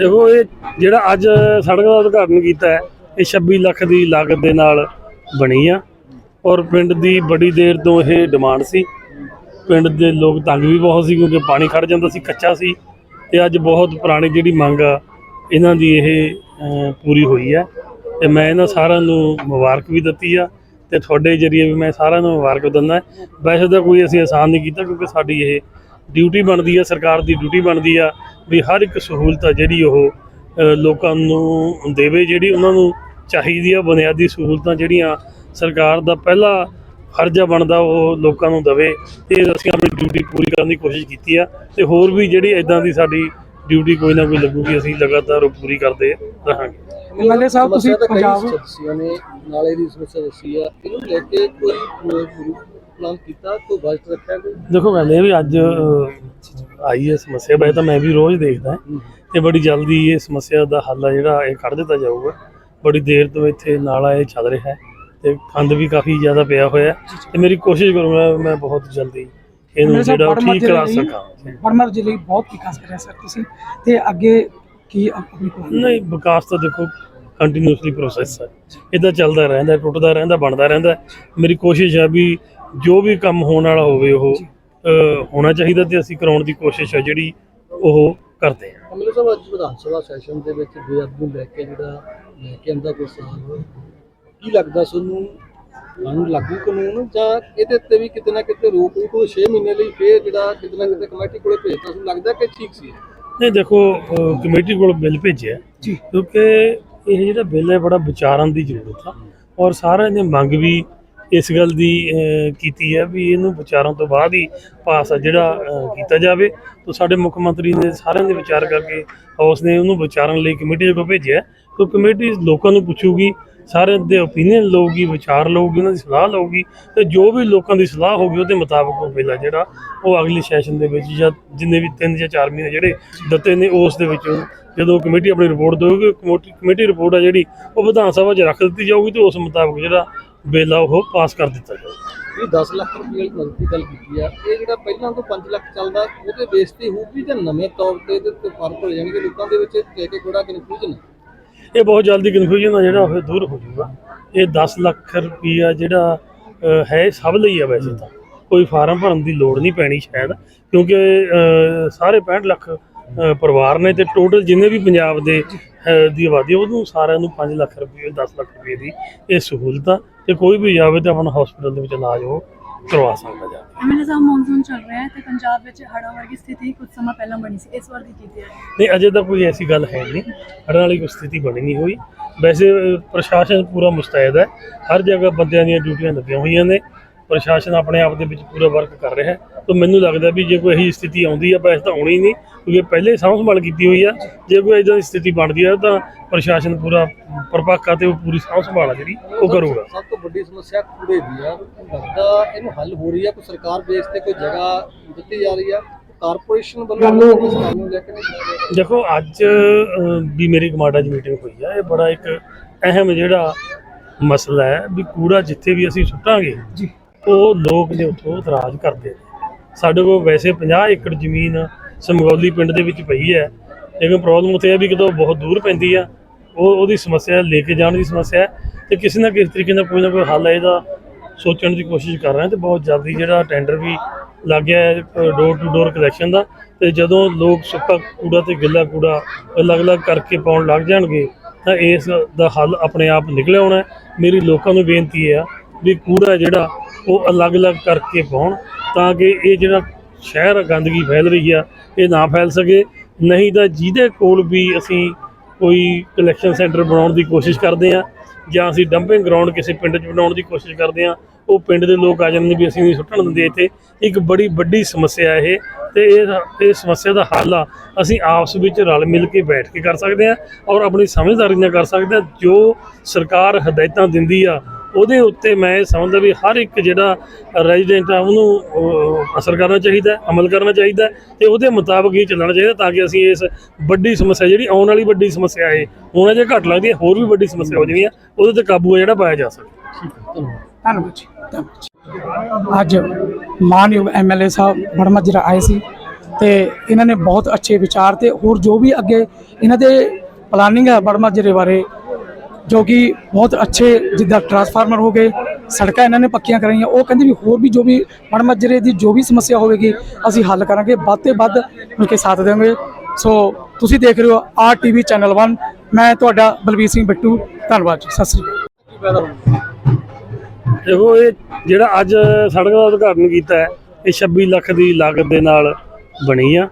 ਦੇਖੋ, ਇਹ ਜਿਹੜਾ ਅੱਜ ਸੜਕ ਦਾ ਉਦਘਾਟਨ ਕੀਤਾ ਹੈ, ਇਹ 26 ਲੱਖ ਦੀ ਲਾਗਤ ਦੇ ਨਾਲ ਬਣੀ ਆ। ਔਰ ਪਿੰਡ ਦੀ ਬੜੀ ਦੇਰ ਤੋਂ ਇਹ ਡਿਮਾਂਡ ਸੀ। ਪਿੰਡ ਦੇ ਲੋਕ ਤੰਗ ਵੀ ਬਹੁਤ ਸੀ ਕਿਉਂਕਿ ਪਾਣੀ ਖੜ ਜਾਂਦਾ ਸੀ, ਕੱਚਾ ਸੀ। ਤੇ ਅੱਜ ਬਹੁਤ ਪੁਰਾਣੀ ਜਿਹੜੀ ਮੰਗ ਆ, ਇਹਨਾਂ ਦੀ ਇਹ ਪੂਰੀ ਹੋਈ ਹੈ ਤੇ ਮੈਂ ਇਹਨਾਂ ਸਾਰਿਆਂ ਨੂੰ ਮੁਬਾਰਕ ਵੀ ਦਿੱਤੀ ਆ। ਤੇ ਤੁਹਾਡੇ ਜਰੀਏ ਵੀ ਮੈਂ ਸਾਰਿਆਂ ਨੂੰ ਮੁਬਾਰਕ ਦਿੰਦਾ। ਵੈਸੇ ਤਾਂ ਕੋਈ ਅਸੀਂ ਆਸਾਨ ਨਹੀਂ ਕੀਤਾ ਕਿਉਂਕਿ ਸਾਡੀ ਇਹ ਡਿਊਟੀ ਬਣਦੀ ਆ ਸਰਕਾਰ ਦੀ ਡਿਊਟੀ ਬਣਦੀ ਆ ਵੀ ਹਰ ਇੱਕ ਸਹੂਲਤ ਆ ਜਿਹੜੀ ਉਹ ਲੋਕਾਂ ਨੂੰ ਦੇਵੇ ਜਿਹੜੀ ਉਹਨਾਂ ਨੂੰ ਚਾਹੀਦੀ ਆ ਬੁਨਿਆਦੀ ਸਹੂਲਤਾਂ ਜਿਹੜੀਆਂ ਸਰਕਾਰ ਦਾ ਪਹਿਲਾ ਫਰਜ਼ ਬਣਦਾ ਉਹ ਲੋਕਾਂ ਨੂੰ ਦਵੇ। ਤੇ ਅਸੀਂ ਆਪਣੀ ਡਿਊਟੀ ਪੂਰੀ ਕਰਨ ਦੀ ਕੋਸ਼ਿਸ਼ ਕੀਤੀ ਆ ਤੇ ਹੋਰ ਵੀ ਜਿਹੜੀ ਇਦਾਂ ਦੀ ਸਾਡੀ ਡਿਊਟੀ ਕੋਈ ਨਾ ਕੋਈ ਲੱਗੂਗੀ ਅਸੀਂ ਲਗਾਤਾਰ ਉਹ ਪੂਰੀ ਕਰਦੇ ਰਹਾਂਗੇ। ਐਮਐਲਏ ਸਾਹਿਬ ਤੁਸੀਂ ਪੰਜਾਬ ਨੇ ਨਾਲੇ ਦੀ ਸਮੱਸਿਆ ਦੱਸੀ ਆ। ਇਹਨੂੰ ਲੈ ਕੇ ਕੋਈ ਪਲਾਨ ਕੀਤਾ ਕੋਈ ਬਜਟ ਰੱਖਿਆ ਕੋਈ? ਦੇਖੋ ਗੱਲ ਇਹ ਵੀ ਅੱਜ ਆਈ ਹੈ ਸਮੱਸਿਆ ਵੈਸੇ ਤਾਂ ਮੈਂ ਵੀ ਰੋਜ਼ ਦੇਖਦਾ ਤੇ ਬੜੀ ਜਲਦੀ ਇਹ ਸਮੱਸਿਆ ਦਾ ਹੱਲ ਆ ਜਿਹੜਾ ਇਹ ਕੱਢ ਦਿੱਤਾ ਜਾਊਗਾ। ਬੜੀ ਦੇਰ ਤੋਂ ਇੱਥੇ ਨਾਲਾ ਇਹ ਚੱਲ ਰਿਹਾ ਹੈ ਤੇ ਖੰਦ ਵੀ ਕਾਫੀ ਜ਼ਿਆਦਾ ਪਿਆ ਹੋਇਆ। ਹੈ ਤੇ ਮੇਰੀ ਕੋਸ਼ਿਸ਼ ਕਰੂੰਗਾ ਮੈਂ ਬਹੁਤ ਜਲਦੀ ਇਹਨੂੰ ਜਿਹੜਾ ਠੀਕ ਕਰਾ ਸਕਾਂ। ਬੜਮਰ ਜ਼ਿਲ੍ਹੇ ਲਈ ਬਹੁਤ ਵਿਕਾਸ ਕਰਿਆ ਸਰ ਤੁਸੀਂ। ਤੇ ਅੱਗੇ ਕੀ ਆਪਣੀ plan ਨਹੀਂ ਵਿਕਾਸ ਤਾਂ ਦੇਖੋ ਕੰਟੀਨਿਊਸਲੀ ਪ੍ਰੋਸੈਸ ਹੈ। ਇਹਦਾ ਚੱਲਦਾ ਰਹਿੰਦਾ ਟੁੱਟਦਾ ਰਹਿੰਦਾ ਬਣਦਾ ਰਹਿੰਦਾ ਮੇਰੀ ਕੋਸ਼ਿਸ਼ ਹੈ ਵੀ ਜੋ ਵੀ ਕੰਮ ਹੋਣ ਵਾਲਾ ਹੋਵੇ ਉਹ ਹੋਣਾ ਚਾਹੀਦਾ ਤੇ ਅਸੀਂ ਕਰਾਉਣ ਦੀ ਕੋਸ਼ਿਸ਼ ਹੈ ਜਿਹੜੀ ਉਹ ਕਰਦੇ ਹਾਂ। ਅਮਲੇ ਸਾਹਿਬ ਅੱਜ ਵਿਧਾਨ ਸਭਾ ਸੈਸ਼ਨ ਦੇ ਵਿੱਚ ਬੇਅਦਬੀ ਨੂੰ ਲੈ ਕੇ ਜਿਹੜਾ ਲੈ ਕੇ ਆਂਦਾ ਕੋਈ ਸਾਲ ਕੀ ਲੱਗਦਾ ਤੁਹਾਨੂੰ? ਕਾਨੂੰਨ ਲਾਗੂ ਕਾਨੂੰਨ ਜਾਂ ਇਹਦੇ ਉੱਤੇ ਵੀ ਕਿਤੇ ਨਾ ਕਿਤੇ ਰੋਕ ਵੀ ਕੋਈ 6 ਮਹੀਨੇ ਲਈ ਫੇਰ ਜਿਹੜਾ ਕਿਤੇ ਨਾ ਕਿਤੇ ਕਮੇਟੀ ਕੋਲੇ ਭੇਜਤਾ ਤੁਹਾਨੂੰ ਲੱਗਦਾ ਕਿ ਠੀਕ ਸੀ ਨਹੀਂ ਦੇਖੋ ਕਮੇਟੀ ਕੋਲ ਬਿੱਲ ਭੇਜਿਆ। ਕਿਉਂਕਿ ਇਹ ਜਿਹੜਾ ਬਿੱਲ ਹੈ ਬੜਾ ਵਿਚਾਰਨ ਦੀ ਜ਼ਰੂਰਤ ਆ। ਔਰ ਸਾਰਿਆਂ ਨੇ ਮੰਗ ਵੀ ਇਸ ਗੱਲ ਦੀ ਕੀਤੀ ਹੈ ਵੀ ਇਹਨੂੰ ਵਿਚਾਰਾਂ ਤੋਂ ਬਾਅਦ ਹੀ ਪਾਸ ਆ ਜਿਹੜਾ ਕੀਤਾ ਜਾਵੇ। ਤਾਂ ਸਾਡੇ ਮੁੱਖ ਮੰਤਰੀ ਨੇ ਸਾਰਿਆਂ ਦੇ ਵਿਚਾਰ ਕਰਕੇ ਹਾਊਸ ਨੇ ਉਹਨੂੰ ਵਿਚਾਰਨ ਲਈ ਕਮੇਟੀ ਦੇ ਕੋਲ ਭੇਜਿਆ ਤਾਂ ਕਮੇਟੀ ਲੋਕਾਂ ਨੂੰ ਪੁੱਛੂਗੀ, ਸਾਰਿਆਂ ਦੇ ਓਪੀਨੀਅਨ ਲਊਗੀ, ਵਿਚਾਰ ਲਊਗੀ, ਉਹਨਾਂ ਦੀ ਸਲਾਹ ਲਊਗੀ। ਤੇ ਜੋ ਵੀ ਲੋਕਾਂ ਦੀ ਸਲਾਹ ਹੋਊਗੀ, ਉਹਦੇ ਮੁਤਾਬਕ ਉਹ ਬਿੱਲ ਆ ਜਿਹੜਾ ਉਹ ਅਗਲੇ ਸੈਸ਼ਨ ਦੇ ਵਿੱਚ ਜਾਂ ਜਿੰਨੇ ਵੀ 3 ਜਾਂ 4 ਮਹੀਨੇ ਜਿਹੜੇ ਦਿੱਤੇ ਨੇ, ਉਸ ਦੇ ਵਿੱਚ ਜਦੋਂ ਕਮੇਟੀ ਆਪਣੀ ਰਿਪੋਰਟ ਦੇਊਗੀ, ਕਮੇਟੀ ਕਮੇਟੀ ਰਿਪੋਰਟ ਆ ਜਿਹੜੀ, ਉਹ ਵਿਧਾਨ ਸਭਾ 'ਚ ਰੱਖ ਦਿੱਤੀ ਜਾਊਗੀ ਤੇ ਉਸ ਮੁਤਾਬਕ ਜਿਹੜਾ ਬਿੱਲ ਆ ਉਹ ਪਾਸ ਕਰ ਦਿੱਤਾ ਜਾਊਗਾ ਇਹ 10 ਲੱਖ ਰੁਪਏ ਦੀ ਮਦਦ ਦੀ ਗੱਲ ਕੀਤੀ ਆ। ਇਹ ਜਿਹੜਾ ਪਹਿਲਾਂ ਤੋਂ 5 ਲੱਖ ਚੱਲਦਾ ਉਹਦੇ ਬੇਸ ਤੇ ਹੋਊਗੀ ਜਾਂ ਨਵੇਂ ਤੌਰ ਤੇ ਇਹਦੇ ਤੇ ਫ਼ਰਕ ਹੋ ਜਾਣਗੇ? ਲੋਕਾਂ ਦੇ ਵਿੱਚ ਕਿ ਕਿ ਥੋੜਾ ਕਨਫਿਊਜ਼ਨ ਇਹ ਬਹੁਤ ਜਲਦੀ ਕਨਫਿਊਜ਼ਨ ਆ ਜਿਹੜਾ ਉਹ ਦੂਰ ਹੋ ਜਾਊਗਾ। ਇਹ 10 ਲੱਖ ਰੁਪਈਆ ਜਿਹੜਾ ਅ, ਹੈ ਸਭ ਲਈ ਆ ਵੈਸੇ ਤਾਂ। ਕੋਈ ਫਾਰਮ ਭਰਨ ਦੀ ਲੋੜ ਨਹੀਂ ਪੈਣੀ ਸ਼ਾਇਦ ਕਿਉਂਕਿ ਅ, ਸਾਰੇ 65 ਲੱਖ ਅ, ਪਰਿਵਾਰ ਨੇ ਤੇ ਟੋਟਲ ਜਿੰਨੇ ਵੀ ਪੰਜਾਬ ਦੇ ਅ, ਦੀ ਆਬਾਦੀ ਆ, ਉਹਨੂੰ ਸਾਰਿਆਂ ਨੂੰ 5 ਲੱਖ ਰੁਪਏ 10 ਲੱਖ ਰੁਪਏ ਦੀ ਇਹ ਸਹੂਲਤ ਆ ਤੇ ਕੋਈ ਵੀ ਜਾਵੇ ਤਾਂ ਆਪਣਾ ਹਸਪੀਟਲ ਦੇ ਵਿੱਚ ਇਲਾਜ ਉਹ ਕਰਵਾ ਸਕਦਾ ਜਾ। ਐਮਐਲਏ ਸਾਹਿਬ ਮੌਨਸੂਨ ਚੱਲ ਰਿਹਾ ਹੈ ਤੇ ਪੰਜਾਬ ਵਿੱਚ ਹੜ੍ਹਾਂ ਵਰਗੀ ਸਥਿਤੀ ਕੁਝ ਸਮਾਂ ਪਹਿਲਾਂ ਬਣੀ ਸੀ। ਇਸ ਵਾਰ ਦੀ ਕੀ ਤਿਆਰੀ ਹੈ? ਨਹੀਂ ਅਜੇ ਤਾਂ ਕੋਈ ਐਸੀ ਗੱਲ ਹੈ ਨਹੀਂ। ਹੜ੍ਹਾਂ ਵਾਲੀ ਕੋਈ ਸਥਿਤੀ ਬਣੀ ਨਹੀਂ ਹੋਈ। ਵੈਸੇ ਪ੍ਰਸ਼ਾਸਨ ਪੂਰਾ ਮੁਸਤੈਦ ਹੈ। ਹਰ ਜਗ੍ਹਾ ਬੰਦਿਆਂ ਦੀਆਂ ਡਿਊਟੀਆਂ ਲੱਗੀਆਂ ਹੋਈਆਂ ਨੇ। ਪ੍ਰਸ਼ਾਸਨ ਆਪਣੇ ਆਪ ਦੇ ਵਿੱਚ ਪੂਰਾ ਵਰਕ ਕਰ ਰਿਹਾ ਹੈ। ਤਾਂ ਮੈਨੂੰ ਲੱਗਦਾ ਵੀ ਜੇ ਕੋਈ ਇਹੀ ਸਥਿਤੀ ਆਉਂਦੀ ਹੈ ਵੈਸੇ ਤਾਂ ਹੋਣੀ ਨਹੀਂ ਕਿਉਂਕਿ ਪਹਿਲੇ ਸਾਂਭ ਸੰਭਾਲ ਕੀਤੀ ਹੋਈ ਆ। ਜੇ ਕੋਈ ਇਦਾਂ ਦੀ ਸਥਿਤੀ ਬਣਦੀ ਹੈ ਤਾਂ ਪ੍ਰਸ਼ਾਸਨ ਪੂਰਾ ਪਰਪੱਕ ਆ ਤੇ ਉਹ ਪੂਰੀ ਸਾਂਭ ਸੰਭਾਲ ਆ ਜਿਹੜੀ ਉਹ ਕਰੂਗਾ। ਸਭ ਤੋਂ ਵੱਡੀ ਸਮੱਸਿਆ ਕੂੜੇ ਦੀ ਆ। ਲੱਗਦਾ ਇਹਨੂੰ ਹੱਲ ਹੋ ਰਹੀ ਆ ਕੋਈ ਸਰਕਾਰ ਬੇਸ ਤੇ ਕੋਈ ਜਗ੍ਹਾ ਦਿੱਤੀ ਜਾ ਰਹੀ ਆ। ਕਾਰਪੋਰੇਸ਼ਨ ਵੱਲੋਂ ਇਸ ਕੰਮ ਨੂੰ ਲੈ ਕੇ। ਦੇਖੋ ਅੱਜ ਵੀ ਮੇਰੀ ਕਮਾਂਡਾ 'ਚ ਮੀਟਿੰਗ ਹੋਈ ਆ। ਇਹ ਬੜਾ ਇੱਕ ਅਹਿਮ ਜਿਹੜਾ ਮਸਲਾ ਹੈ ਵੀ ਕੂੜਾ ਜਿੱਥੇ ਵੀ ਅਸੀਂ ਸੁੱਟਾਂਗੇ ਜੀ। ਉਹ ਲੋਕ ਨੇ ਉੱਥੋਂ ਇਤਰਾਜ਼ ਕਰਦੇ ਨੇ। ਸਾਡੇ ਕੋਲ ਵੈਸੇ 50 ਏਕੜ ਜ਼ਮੀਨ ਸਮਗੌਲੀ ਪਿੰਡ ਦੇ ਵਿੱਚ ਪਈ ਹੈ। ਲੇਕਿਨ ਪ੍ਰੋਬਲਮ ਉੱਥੇ ਇਹ ਵੀ ਕਿਤੋਂ ਬਹੁਤ ਦੂਰ ਪੈਂਦੀ ਆ। ਉਹ, ਉਹਦੀ ਸਮੱਸਿਆ ਲੈ ਕੇ ਜਾਣ ਦੀ ਸਮੱਸਿਆ ਹੈ ਤੇ ਕਿਸੇ ਨਾ ਕਿਸੇ ਤਰੀਕੇ ਨਾਲ ਕੋਈ ਨਾ ਕੋਈ ਹੱਲ ਇਹਦਾ ਸੋਚਣ ਦੀ ਕੋਸ਼ਿਸ਼ ਕਰ ਰਹੇ ਹਾਂ ਤੇ ਬਹੁਤ ਜਲਦੀ ਜਿਹੜਾ ਟੈਂਡਰ ਵੀ ਲੱਗ ਗਿਆ ਡੋਰ ਟੂ ਡੋਰ ਕਲੈਕਸ਼ਨ ਦਾ ਤੇ ਜਦੋਂ ਲੋਕ ਸੁੱਕਾ ਕੂੜਾ ਤੇ ਗਿੱਲਾ ਕੂੜਾ ਅਲੱਗ-ਅਲੱਗ ਕਰਕੇ ਪਾਉਣ ਲੱਗ ਜਾਣਗੇ ਤਾਂ ਇਸ ਦਾ ਹੱਲ ਆਪਣੇ ਆਪ ਨਿਕਲ ਆਉਣਾ ਮੇਰੀ ਲੋਕਾਂ ਨੂੰ ਬੇਨਤੀ ਹੈ ਵੀ ਕੂੜਾ ਜਿਹੜਾ ਉਹ ਅਲੱਗ-ਅਲੱਗ ਕਰਕੇ ਪਾਉਣ ਤਾਂ ਕਿ ਇਹ ਜਿਹੜਾ ਸ਼ਹਿਰ ਗੰਦਗੀ ਫੈਲ ਰਹੀ ਆ, ਇਹ ਨਾ ਫੈਲ ਸਕੇ। ਨਹੀਂ ਤਾਂ ਜਿਹਦੇ ਕੋਲ ਵੀ ਅਸੀਂ ਕੋਈ ਕਲੈਕਸ਼ਨ ਸੈਂਟਰ ਬਣਾਉਣ ਦੀ ਕੋਸ਼ਿਸ਼ ਕਰਦੇ ਆ ਜਾਂ ਅਸੀਂ ਡੰਪਿੰਗ ਗਰਾਊਂਡ ਕਿਸੇ ਪਿੰਡ 'ਚ ਬਣਾਉਣ ਦੀ ਕੋਸ਼ਿਸ਼ ਕਰਦੇ ਆ ਉਹ ਪਿੰਡ ਦੇ ਲੋਕ ਆ ਜਾਂਦੇ ਨੇ ਵੀ ਅਸੀਂ ਨਹੀਂ ਸੁੱਟਣ ਦਿੰਦੇ ਇੱਥੇ। ਇੱਕ ਬੜੀ ਵੱਡੀ ਸਮੱਸਿਆ ਇਹ ਤੇ ਇਹ ਇਹ ਸਮੱਸਿਆ ਦਾ ਹੱਲ ਆ। ਅਸੀਂ ਆਪਸ ਵਿੱਚ ਰਲ ਮਿਲ ਕੇ ਬੈਠ ਕੇ ਕਰ ਸਕਦੇ ਆ ਔਰ ਆਪਣੀ ਸਮਝਦਾਰੀ ਨਾਲ ਕਰ ਸਕਦੇ ਆ ਜੋ ਸਰਕਾਰ ਹਦਾਇਤਾਂ ਦਿੰਦੀ ਆ ਉਹਦੇ ਉੱਤੇ ਮੈਂ ਇਹ ਸਮਝਦਾ ਵੀ ਹਰ ਇੱਕ ਜਿਹੜਾ ਰੈਜ਼ੀਡੈਂਟ ਆ ਉਹਨੂੰ ਅਸਰ ਕਰਨਾ ਚਾਹੀਦਾ ਹੈ, ਅਮਲ ਕਰਨਾ ਚਾਹੀਦਾ ਹੈ ਤੇ ਉਹਦੇ ਮੁਤਾਬਕ ਹੀ ਚੱਲਣਾ ਚਾਹੀਦਾ ਤਾਂ ਕਿ ਅਸੀਂ ਇਸ ਵੱਡੀ ਸਮੱਸਿਆ ਜਿਹੜੀ ਆਉਣ ਵਾਲੀ ਵੱਡੀ ਸਮੱਸਿਆ ਹੈ ਹੁਣ ਜੇ ਘੱਟ ਲੱਗਦੀ ਹੈ ਹੋਰ ਵੀ ਵੱਡੀ ਸਮੱਸਿਆ ਹੋ ਜਾਣੀ ਹੈ ਉਹਦੇ ਤੇ ਕਾਬੂ ਆ ਜਿਹੜਾ ਪਾਇਆ ਜਾ ਸਕਦਾ ਧੰਨਵਾਦ। ਜੀ ਧੰਨਵਾਦ ਅੱਜ ਮਾਨਯੋਗ ਐਮਐਲਏ ਸਾਹਿਬ ਬੜਮਾ ਜਿਹੜਾ ਆਏ ਸੀ ਤੇ ਇਹਨਾਂ ਨੇ ਬਹੁਤ ਅੱਛੇ ਵਿਚਾਰ ਤੇ ਹੋਰ ਜੋ ਵੀ ਅੱਗੇ ਇਹਨਾਂ ਦੇ ਪਲਾਨਿੰਗ ਹੈ ਬੜਮਾਜਰੇ ਬਾਰੇ ਜੋ ਕਿ ਬਹੁਤ ਅੱਛੇ ਜਿੱਦਾਂ ਟਰਾਂਸਫਾਰਮਰ ਹੋ ਗਏ, ਸੜਕਾਂ ਇਹਨਾਂ ਨੇ ਪੱਕੀਆਂ ਕਰਾਈਆਂ, ਉਹ ਕਹਿੰਦੇ ਵੀ ਹੋਰ ਵੀ ਜੋ ਵੀ ਮਨਮਜਰੇ ਦੀ ਜੋ ਵੀ ਸਮੱਸਿਆ ਹੋਵੇਗੀ, ਅਸੀਂ ਹੱਲ ਕਰਾਂਗੇ, ਵੱਧ ਤੇ ਵੱਧ ਮਿਲ ਕੇ ਸਾਥ ਦੇਵਾਂਗੇ। ਸੋ ਤੁਸੀਂ ਦੇਖ ਰਹੇ ਹੋ ਆਰ ਟੀਵੀ ਚੈਨਲ 1 ਮੈਂ ਤੁਹਾਡਾ ਬਲਬੀਰ ਸਿੰਘ ਬਿੱਟੂ, ਧੰਨਵਾਦ ਜੀ, ਸਤਿ ਸ੍ਰੀ ਅਕਾਲ। ਦੇਖੋ, ਇਹ ਜਿਹੜਾ ਅੱਜ ਸੜਕ ਦਾ ਉਦਘਾਟਨ ਕੀਤਾ ਹੈ, ਇਹ 26 ਲੱਖ ਦੀ ਲਾਗਤ ਦੇ ਨਾਲ ਬਣੀ ਆ।